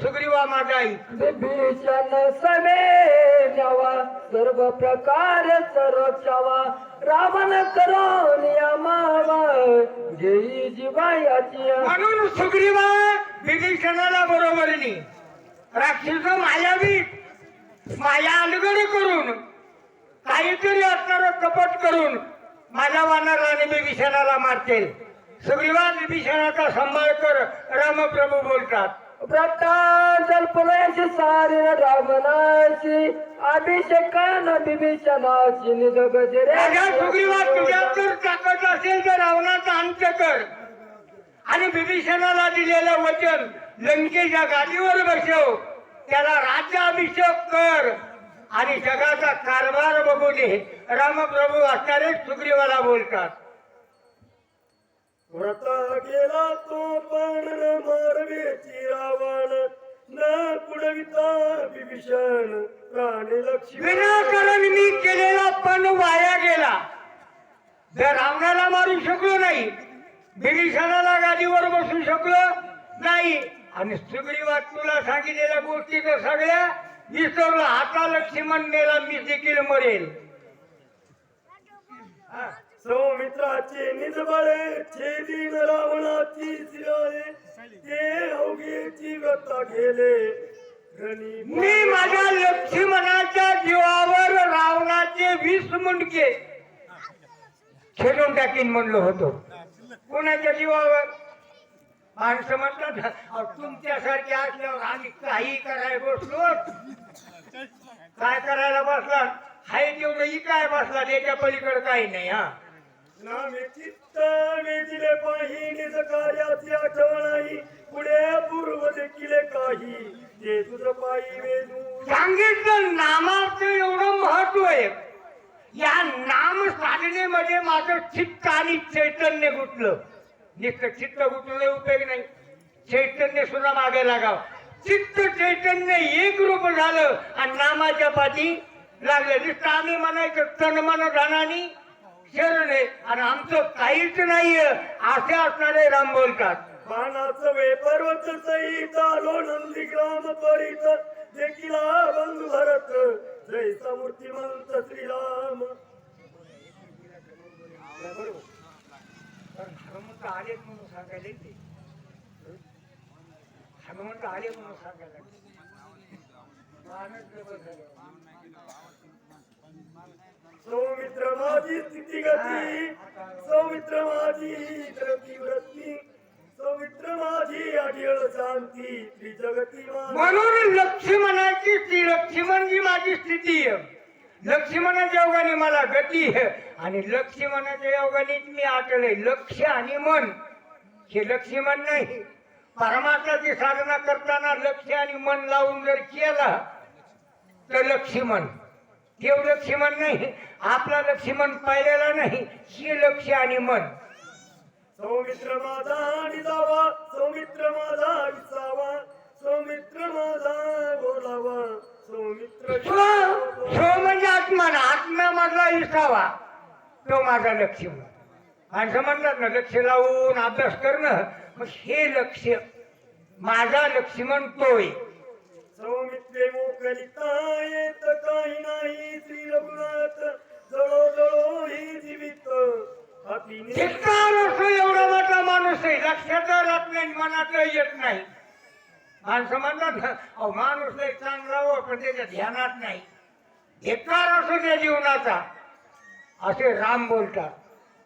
सुग्रीवा विभीषण सवे न्यावा सर्व प्रकार सरक्षावा रावण करो नियमावा घेई जीवायाची म्हणून सुग्रीवा विभीषणाला बरोबरीने राक्षस मायावी. माया अलगड करून काहीतरी असणार कपट करून माझ्या वानराने विभीषणाला मारतील सुग्रीवा विभीषणाचा सांभाळ कर रामप्रभू बोलतात. व्रता जल्पनाची सारी रावणाची. अभिषेकान जर ताकद असेल तर रावणाचा अंत कर. आणि विभीषणाला दिलेलं वचन लंकेच्या गादीवर बसव त्याला राज्याभिषेक कर. आणि जगाचा कारभार बघू दे रामप्रभू असणारे सुग्रीवाला बोलतात. व्रता गेला तो पण मारवेची रावण न कुडविता विभीषण प्राणी लक्ष्मी. विनाकारण मी केलेला पण वाया गेला. जर रावणाला मारू शकलो नाही. विभीषणाला गादीवर बसू शकलो नाही. आणि सुग्रीवा तुला सांगितलेल्या गोष्टी तर सगळ्या विसरलो आता लक्ष्मण नेला मी देखील मरेल. सौमित्राचे निजबळे छेदीन रावणाची शिराळे ते अवघेची व्रता गेले मी माझ्या लक्ष्मणाच्या जीवावर रावणाचे वीस मुंडके छेडून टाकीन म्हणलो होतो. कोणाच्या जीवावर? माणसं म्हणतात "अहो, तुमच्यासारखे असल्यावर आम्ही काही करायला बसलो. काय करायला बसला? हाय तेवढं ही काय बसला त्याच्या पलीकडे काही नाही हा. नामे चित्त वेदिले पाही निज कार्याची आठवण नाही पुढे पूर्व देखील काही. ते तुझ पायी वेदू सांगितलं नामाचं एवढं महत्त्व आहे. या नाम साधनेमध्ये माझं चित्त आणि चैतन्य गुंतलं. नुसतं चित्त गुंतलं उपयोग नाही. चैतन्य सुद्धा मागे लागाव. चित्त चैतन्य एक रूप झालं आणि नामाच्या पाठी लागलं. नुसतं आम्ही म्हणायचं तन मन धनानी शरण आहे आणि आमचं काहीच नाहीये असे असणारे राम बोलतात. बाणाचं वे पर्वत सहित आलो नंदी ग्राम त्वरित देखिला बंधू भरत. जैसा मूर्तिमंत श्रीराम. हनुमंत आले म्हणून सांगायला येते. हनुमंत आले म्हणून सांगायला लागले. सौमित्र माझी स्थिती गती सौमित्र माझी धरती व्रती सौमित्र माझी अडिळ शांती. त्रिजगती म्हणून लक्ष्मणाची ती लक्ष्मण जी माझी स्थिती आहे. लक्ष्मणाच्या योगाने मला गती आहे. आणि लक्ष्मणाच्या योगाने मी आटले लक्ष आणि मन हे लक्ष्मण नाही. परमार्थाची साधना करताना लक्ष आणि मन लावून जर केला तर लक्ष्मण. देव लक्ष्मण नाही आपला लक्ष्मण पाहिलेला नाही हे लक्ष आणि मन. सौमित्र माझा आणि जावा सौमित्र माझा विसावा सौमित्र माझा बोलावा सौमित्र स्व स्व म्हणजे आत्मा ना आत्मा मधला विसावा. तो माझा लक्ष्मण. माणसं म्हणतात ना लक्ष लावून अभ्यास करणं मग हे लक्ष माझा लक्ष्मण तोय. सौमित्रे मोकलिता येत काही नाही श्री रघुनाथ. जळो जळो ही जीवित. धिक्कार असो एवढा मोठा माणूस आहे. लक्षात राहत नाही मनात येत नाही. माणसं म्हणतात अहो माणूस लय चांगला हो पण त्याच्या ध्यानात नाही. धिक्कार असो त्या जीवनाचा. असे राम बोलतात.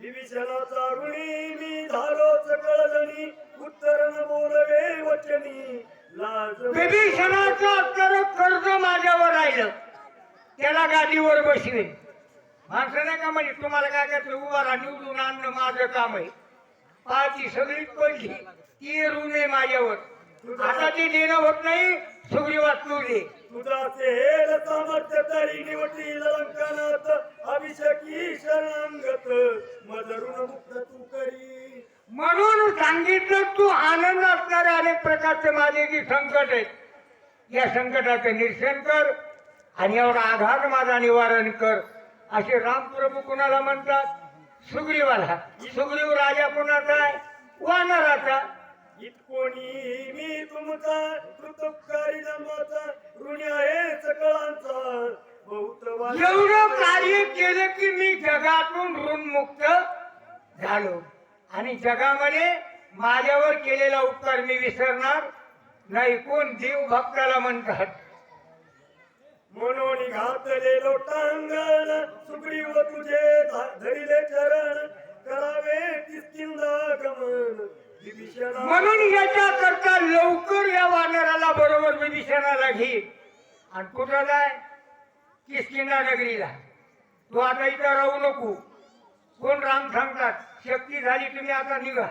विभीषणाचा ऋणी मी झालोच कळजणी. उत्तर न बोलवे वचनी. विभीषणाचं तर कर्ज माझ्यावर राहिलं. त्याला गादीवर बसवे माणसं नाही का म्हणजे तुम्हाला काय करायचं उभा राहा निवडून आणणं माझं काम आहे. पाची सगळी पडली. ती ऋण आहे माझ्यावर. आता ते देणं होत नाही सुग्रीवात तू दे तुझाचे हेल सामर्थ्य तरी निवटी लंकनात. अभिषेकी शरणांगत. मदरुण मुक्त तू करी म्हणून सांगितलं तू आनंद असणारे अनेक प्रकारचे माझे जी संकट आहेत. या संकटाचं निरसन कर आणि एवढा आघात माझा निवारण कर. असे रामप्रभू कुणाला म्हणतात? सुग्रीवाला. सुग्रीव राजा कुणाचा आहे? वानराचा. इतकोणी मी तुमचा ऋणी आहे सकळांचा. एवढं कार्य केलं की मी जगातून ऋणमुक्त झालो. आणि जगामध्ये माझ्यावर केलेला उपकार मी विसरणार नाही. कोण देव भक्ताला म्हणतात? म्हणून घातले लोटांगण सुग्रीव तुझे धरिले चरण करावे गमन म्हणून याच्या करता लवकर या वानराला बरोबर विभीषणाला घे. आणि कुठं जाय किसकिंदा नगरीला. तू आता इथं राहू नको. कोण राम सांगतात? शक्ती झाली तुम्ही आता निघा.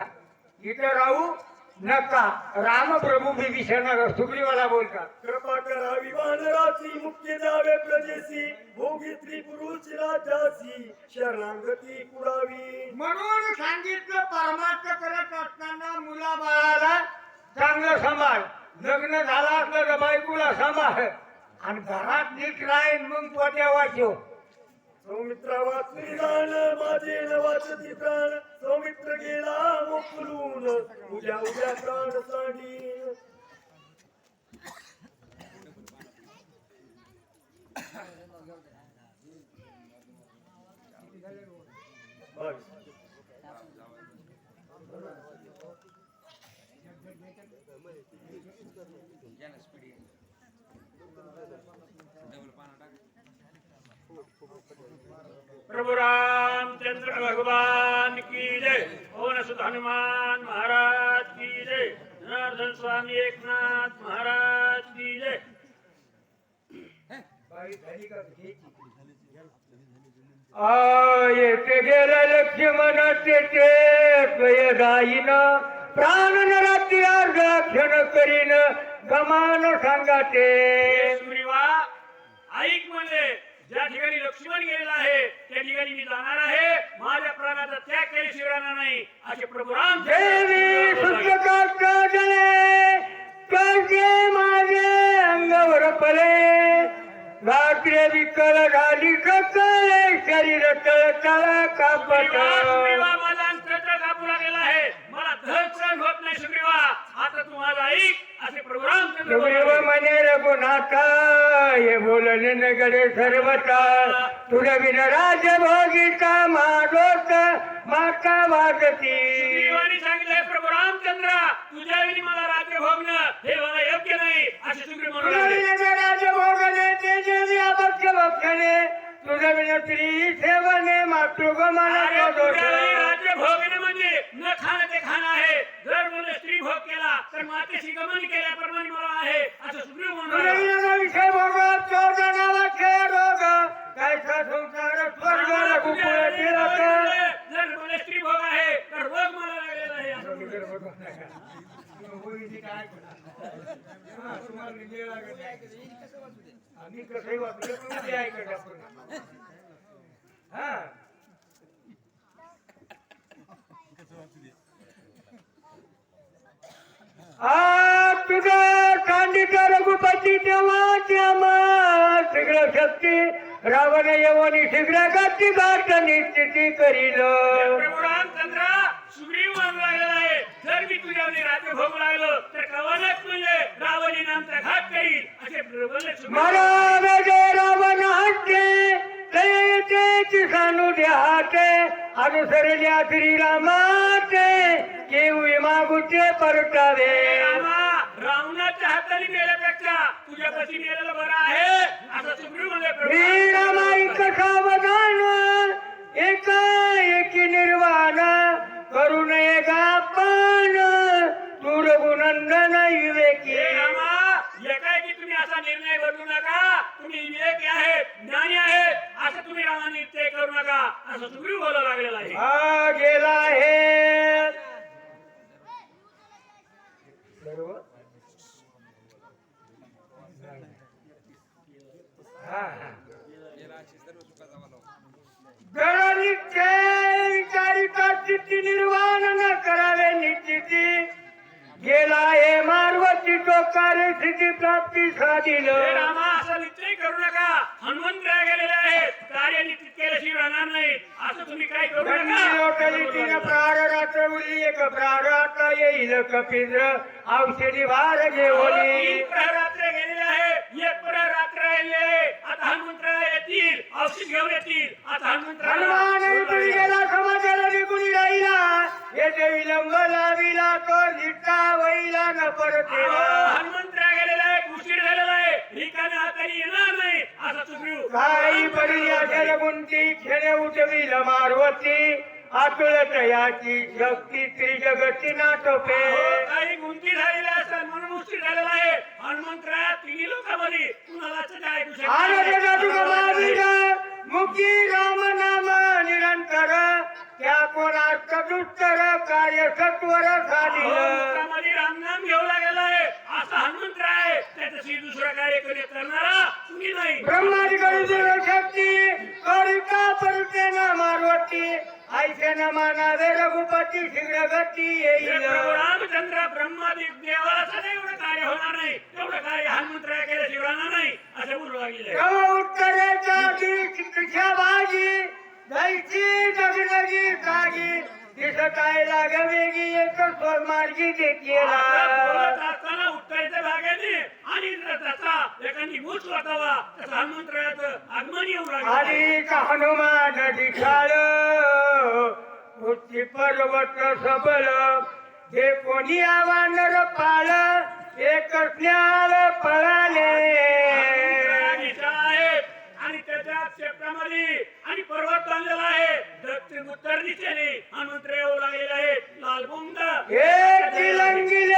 इथं राहू नका. राम प्रभू विभीषणा सुग्रीवाला बोलतात. कृपा करावी वानराची मुक्ती द्यावे प्रजेसी भोगी स्त्री पुरुष राजासी शरणागती कुडावी म्हणून सांगितलं परमार्थ करत असताना मुला बाळाला चांगलं सांभाळ. लग्न झालं असलं तर बायकोला सांभाळ. आणि घरात नीट राहीन मग पोट्या वाचव. सौमित्रा वाचली जाण. माझे प्राण सौमित्र गेला मोकलून उद्या उद्या प्राण सांडी बस. प्रभु रामचंद्र भगवान की जय। पवन सुत हनुमान महाराज की जय। जनार्दन स्वामी एकनाथ महाराज की जय। येथे गेला लक्ष्मण तेथे स्वय गाईन प्राण नराती अर्ध क्षण करीन गमान सांगाते। सुग्रीवा ऐक म्हणले ज्या ठिकाणी लक्ष्मण गेलेला आहे त्या ठिकाणी मी जाणार आहे. माझ्या प्राणाचा त्याग केल्याशिवाय राहणार नाही. असे प्रभू राम कसे माझे अंगावर पले. रात्री विकल झाली सकळे शरीर तळतळ सुग्रीवा माझा अंतरचा कापू लागलेला आहे. मला धड सहन होत नाही सुग्रीवा आता तू माझा ऐक असे बोलले. म्हणे रघुनाथा हे बोलणे नगरे सर्वता तुझ्या बिन राजभोगीचा माधोत माता वाजती. सुग्रीवाने सांगितलंय प्रभू रामचंद्र तुझ्या विनी मला राज्य भोगणं हे मला योग्य नाही असे सुग्रीव म्हणून. बिन राजभोगणे ते जे अपक्ष भक्षणे तुझ्या बिन स्त्री सेवने राज्य भोगणं म्हणजे न खाणं ते खाणं आहे. जर मला स्त्री भोग केला तर मातेशी गमन केल्याप्रमाणे मला आहे. असं सुग्रीव म्हणून विषय चोर रोग संसार मला जर मला स्त्री भोग आहे तर रोग मला लागलेला आहे. असं सुग्रीव आम्ही कसंही वाचलं पण ते ऐकत आपण हा. तुझं कांडीचा रघुपती तेव्हा तेव्हा सगळं शक्ती रावण येवनी शीघ्र गती गाठ निश्चिती करील. सुग्रीव आहे. जर मी तुझ्यावर राज्य भोगू लागलो तर कवानच म्हणजे रावणी नामचा घात करील असे वेगे रावण हटते ते तेची सानू द्याते अनुसरल्या श्री रामाते केवी मागुचे परतावे रावणाच्या हाताने मेल्यापेक्षा तुझ्यापाशी मेलेलं बरं आहे असं सुग्रीव प्रभू. श्री रामाईक सावधान एका एकी निर्वाण करू नये गापान तू रघुनंदन विवेकी हे रामा एकाएकी तुम्ही असा निर्णय बदलू नका. तुम्ही विवेकी आहेत ज्ञानी आहेत असं तुम्ही रामाने ते करू नका. असं सुग्रीव बोलावं लागलेलं आहे. गेला आहे. बरोबर? हा, हा. गणनित्य निर्वाण न करावे निश्चिती गेला हे मार्वती तो कार्य सिद्धी प्राप्ती साधिलं रामा असा निश्चय करू नका. हनुमंतराय गेलेले आहेत. कार्य निश्चित केल्याशिवाय राहणार नाही असं तुम्ही काय करू नका. रात्र उरली एक आता येईल कपिंद्र. औषधी भार घेऊनी प्रहरात्र गेलेले आहे एक राहिले. आहे आता हनुमंतराय येतील. औषध घेऊन येतील. आता हनुमंतराय गेला समाजाला येथे विलंब लाविला वैला न गेलेला आहे उशीर झालेला आहे. रिकाम्या हाताने येणार नाही असा सुग्रीव काही पडली असेल गुंती खेळे उठविल मारवती. आतुलत याची शक्ती त्रिजगती नाटपे हो, काही गुंती असतात म्हणून उशीर झालेला आहे. हनुमंतराय तिन्ही लोकांमध्ये कुणाला ऐकू शकत मुक्ती राम नाम निरंतर. त्या कोणार्थ दुष्टर कार्य सत्वर साधिल लोकांमध्ये रामनाम घेऊ आहे. असा हनुमंतराय त्याच्याशी दुसरं कार्य कधी करणारा? कुणी नाही. ब्रह्मादी करू शक्ती करिता परते न मारवती. ऐसे न मानावे रघुपती शीघ्र गती हे येईल रामचंद्र ब्रह्मादी देवाला सध्या एवढं कार्य होणार नाही. एवढं कार्य हनुमंतराय केल्याशिवाय नाही. असं बोलू उत्तरेचा शिक्षा भाजी जायची जगनगी कागी दिसत आहे लागवेगी एक देखील असताना उत्तरेच्या भागाने आणि त्याचा एखादी मूच वाटावा तसं हनुमंतरायाचं आगमन येऊ लागलं. आधी का हनुमान दिखाळ उच्ची पर्वत सबल जे कोणी आवानर पाळ एक ज्ञान पळाले. त्याच्या क्षेत्रामध्ये आणि पर्वत बांधलेला आहे. दक्षिण उत्तर दिशेने हनुमंत्र येऊ लागलेले आहे लालबुंद एकी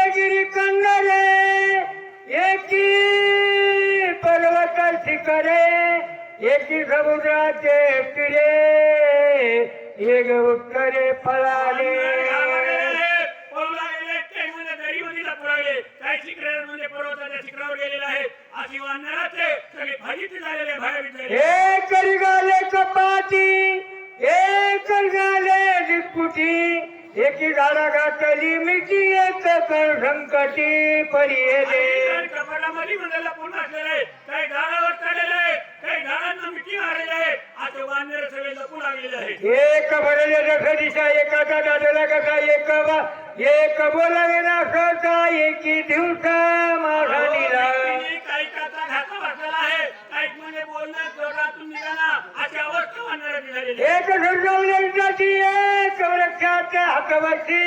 गिरी कन्नरे एकी पर्वत शिखरे एकी समुद्राचे तिरे एक उत्तरे फळाले पळू लागलेले काही म्हणजे दरीमध्ये लपू लागले काही शिखरांमध्ये पर्वताच्या शिखरावर गेलेले आहेत अशी वानराचे सगळे भाजीचे झालेले विचारले एक गाले कपाती एक गाले एकी झाडा घातली मिठी एक कर संकटी परिये कपाटामध्ये म्हणजे लपून असलेले आहेत काही झाडावर चढलेले आहेत काही झाडांना मिठी मारलेले आहेत असे वानर सगळे लपू लागलेले आहेत. एक भरले जसं दिशा एकाचा दादला कसा एक एक बोलावे ना सहसा एकी दिवसा माझा दिला काही घाता बसलेला आहे. काही म्हणजे बोलणं जोरातून निघाला अशी अवस्था आहे. एक सर्जवल्याची एक वृक्षाच्या हातवशी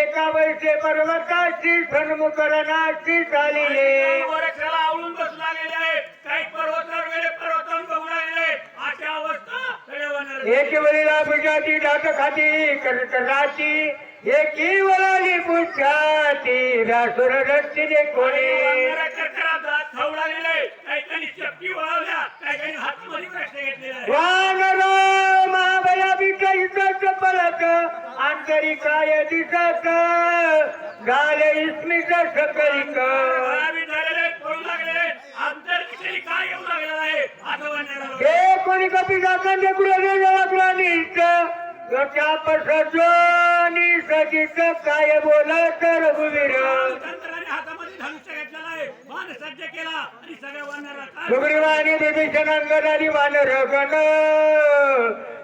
एका वैसे पर्वताची सन्मुखरणाची चालिले वृक्षाला आवळून बसू लागलेले आहेत काही पर्वतावर गेले पर्वतावर बघू लागलेले आहेत अशी अवस्था. एक वरीला भुजाची दात खाती करकराची एकी वराली पुच्छाती रासुर रस्तीने कोणी? वानरा करकरात दात खाऊ लागलेले आहेत. काही काही चपटी वळवल्या काही काही हातामध्ये कष्ट घेतलेले आहेत. वानर महाबया बिचारीच पलक अंतरी काय दिसत झाले इस्मित सकलिक हे कोणी कपी दाखल कुळा निष्ठ गटा पसजोनी सजित काय बोल तर रघुवीर आणि अंगदारी वानर गण.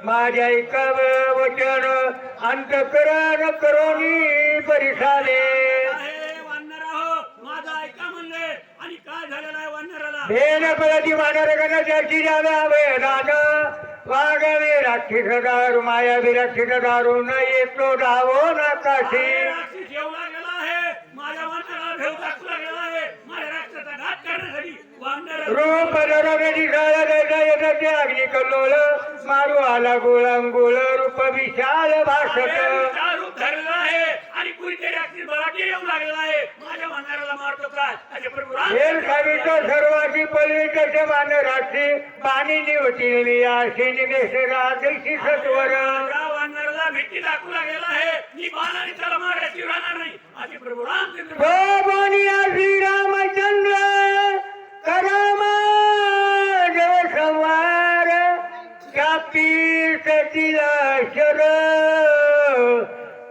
माझ्या ऐकाव वचन अंतकरण करोनी परिसाले. आहे वानरा माझा ऐका म्हणले. आणि काय झालेलं आहे वानराला? भेन पळती वानर गण त्याची जावे रान वागावे राक्षस दारू माया विराक्षस दारू न येतो धावो नाकाशी. राक्षस येऊ लागलेला आहे माझ्या वानराला भेव दाखवू लागलेला आहे. माझ्या राक्षसाचा घात करण्यासाठी रूप दरगडी अग्नी कल्लोळ मारू आला गोळंगोळ रूप विशाल भाषत रूप धरलेला आहे. बळाटी येऊ लागलेला आहे. माझ्या मारतो काय असे प्रभू सर्वाची पलवी कसे मान राशी पाणी निवती अशी निमेष राजशी सत्वर. वानराला भीती दाखवू लागलेला आहे. मी बाणाने त्याला मारायची राहणार नाही. असे प्रभू रामचंद्र बोनिया श्रीरामचंद्र करामा जय संवार. चापी सतीला शर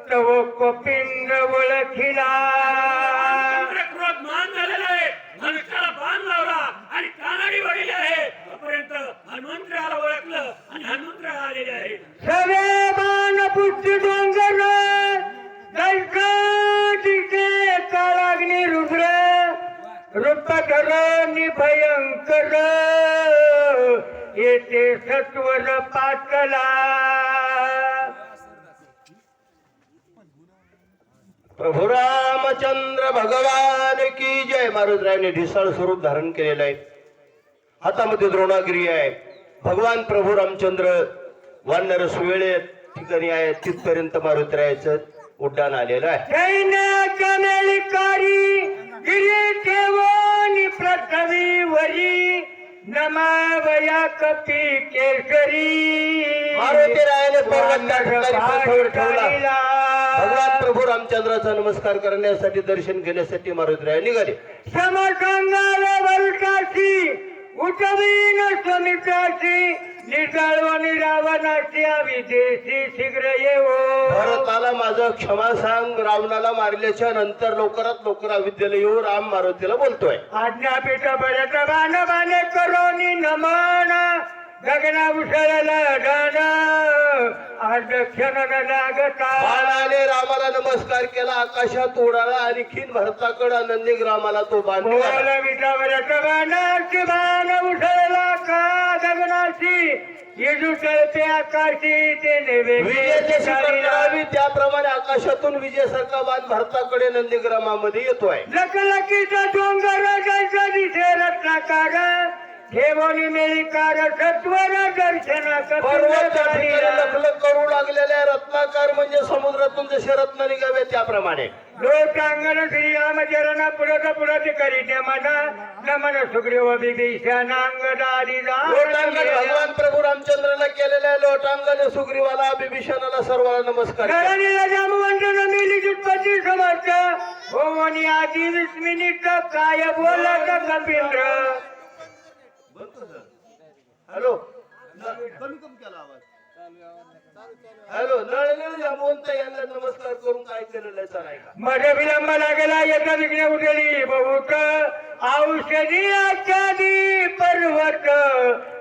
तव कोपिंग ओळखिला क्रोध मान झालेला आहे. मनुष्याला बाण लावला आणि कानाडी वडील आहे. तोपर्यंत हनुमंतराला ओळखलं आणि हनुमंतराला आलेले आहे. सवे मान बुद्धी डोंगर दैकाटिके कालाग्नी रुद्र रूपधर भयंकर येते सत्वर पाटला प्रभू रामचंद्र भगवान की जय. महाराजरायाने ढिसाळ स्वरूप धारण केलेलं आहे. हातामध्ये द्रोणागिरी आहे. भगवान प्रभू रामचंद्र वानर सुवेळे ठिकाणी आहे. तिथपर्यंत मारुतरायाचं उड्डाण आलेलं आहे. नमावया कपी केसरी। मारुतीरायाने पर्वत त्या ठिकाणी पाठवर ठेवला. भगवान प्रभू रामचंद्राचा नमस्कार करण्यासाठी दर्शन घेण्यासाठी मारुतीराय निघाले. समसंगाला वलटाची उठवीन समिताची निजाळवणी रावणाची विदेशी शीघ्र येवो. भरताला माझं क्षमा सांग रावणाला मारल्याच्या नंतर लवकरात लवकर अविद्येला येऊ राम मारुतीला बोलतोय. आज्ञापीठ बळत बाण बाणे करोनी नमन. गगना उसळला डान आज क्षण न लागता. बाणाने रामाला नमस्कार केला आकाशात उडाला आणखीन भरताकडे नंदीग्रामाला तो बाण निघाला. बोल विटावरत बाणाची बाण उसळला का गगनाची आकाशी ते नेवे त्याप्रमाणे आकाशातून विजेसारखा बाण भरताकडे नंदीग्रामामध्ये येतोय. लकलकीचा डोंगर दिसे रत्नाकार ठेवणी मेलिकार सत्वर दर्शन पर्वत त्या ठिकाणी लखलख करू लागलेले रत्नाकार म्हणजे समुद्रातून जसे रत्न निघावे त्याप्रमाणे. लोकांगण श्रीरामचरण पुरत पुरत करीते मना. नमन सुग्रीव विभीषणांगदारी लोटांगण भगवान प्रभू रामचंद्राला केलेल्या लोटांगण सुग्रीवाला बिभीषणाला सर्वांना नमस्कार जुटपती समर्थ. हो आणि आधी वीस मिनिट काय बोलत कपिंद्र हॅलो. हॅलो. नळनळ जामवंत यांना नमस्कार करून काय केलेलं नाही का मध विलंब लागला येता विघ्न उठली. बहुत औषधी आचारी पर्वत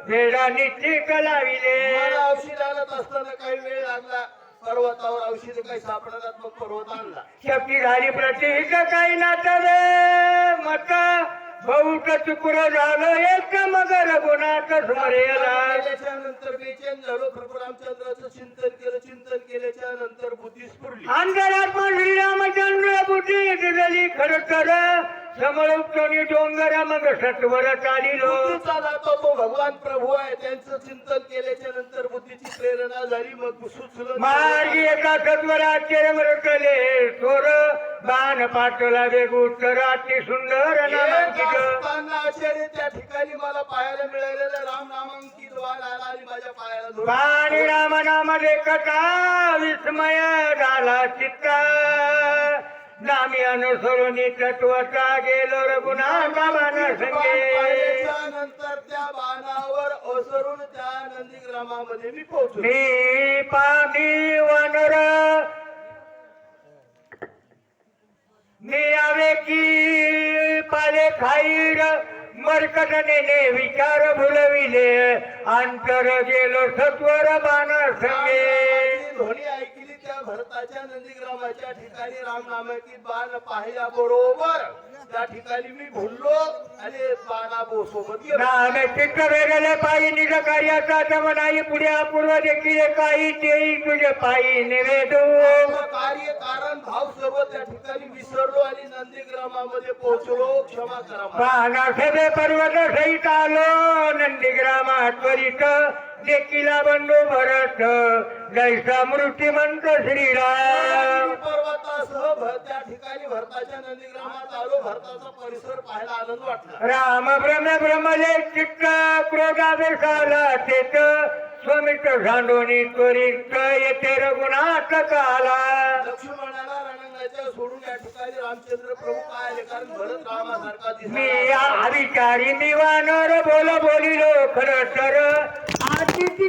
वेळाने चिक लाविले. मला औषध आणत असताना काही वेळ लागला पर्वतावर औषध काही सापडतात मग पर्वत आणला. शक्ती झाली प्रतीक काही नातवे मत. बहुत चुकुर झालं एक मग रघुनाथ स्मरेला. केल्याच्यानंतर बेचैन झालो प्रभू रामचंद्राचं चिंतन केलं चिंतन केल्याच्यानंतर बुद्धी स्फुरली अंतरात्मा श्रीरामचंद्र बुद्धी दिलेली खर तर. समोरोक्तोनी डोंगर मग सत्वर चालिलो. बुद्धीचा दाता तो भगवान प्रभू आहे. त्यांचं चिंतन केल्याच्यानंतर बुद्धीची प्रेरणा झाली मग सुचलं मार्गी एका सत्वराचे मरकले थोर बाण पाटला वेग उत्तर. अति सुंदर आश्चर्य त्या ठिकाणी मला पाहायला मिळालेलं. राम नामांकित वाण आला आणि माझ्या पायाला पाणी राम नाम कथा विस्मय झाला चित्ता. नामी अनुसरुनी तत्वता गेलो रघुनाथा बाण संगे नंतर त्या बाणावर ओसरून त्या नंदीग्रामामध्ये मी पोहोचलो. मी पाणी वनर मी आवे की पाले खाईर विचार भुलविले अंतर गेलो सत्वर बाण संगे ध्वनी त्या भरताच्या नंदीग्रामाच्या ठिकाणी राम नामांकित बाण पाहिल्या बरोबर. त्या ठिकाणी मी भुललो आणि बाणा बो- सोबत चित्त वेगळे पायी निज कार्याचा दम नाही. पुढे अपूर्व देखील काही तेही तुझे पायी निवेदू. कार्य कारण भाव सर्व त्या ठिकाणी विसरलो आणि नंदीग्रामामध्ये पोहोचलो. क्षमा करा. पानासभे पर्वत सहित आलो. नंदीग्रामा त्वरित देखीला बंडू भरत जैसा मृत्यूमंत श्रीराम. पर्वतासह भ- त्या ठिकाणी भरताच्या नंदीग्रामात आलो भरताचा परिसर पाहायला आनंद वाटला राम ब्रह्म ब्रह्मले चित्त क्रोधावेशाला तेत स्वमित झांडोनी त्वरित येते रघुनाथ काला. लक्ष्मणाला रणांगणाच्या सोडून या ठिकाणी रामचंद्र प्रभू काय आले कारण भरत रामासारखा मी दिसला अविचारी मी वानर बोल बोलिलो खर तर. आदिती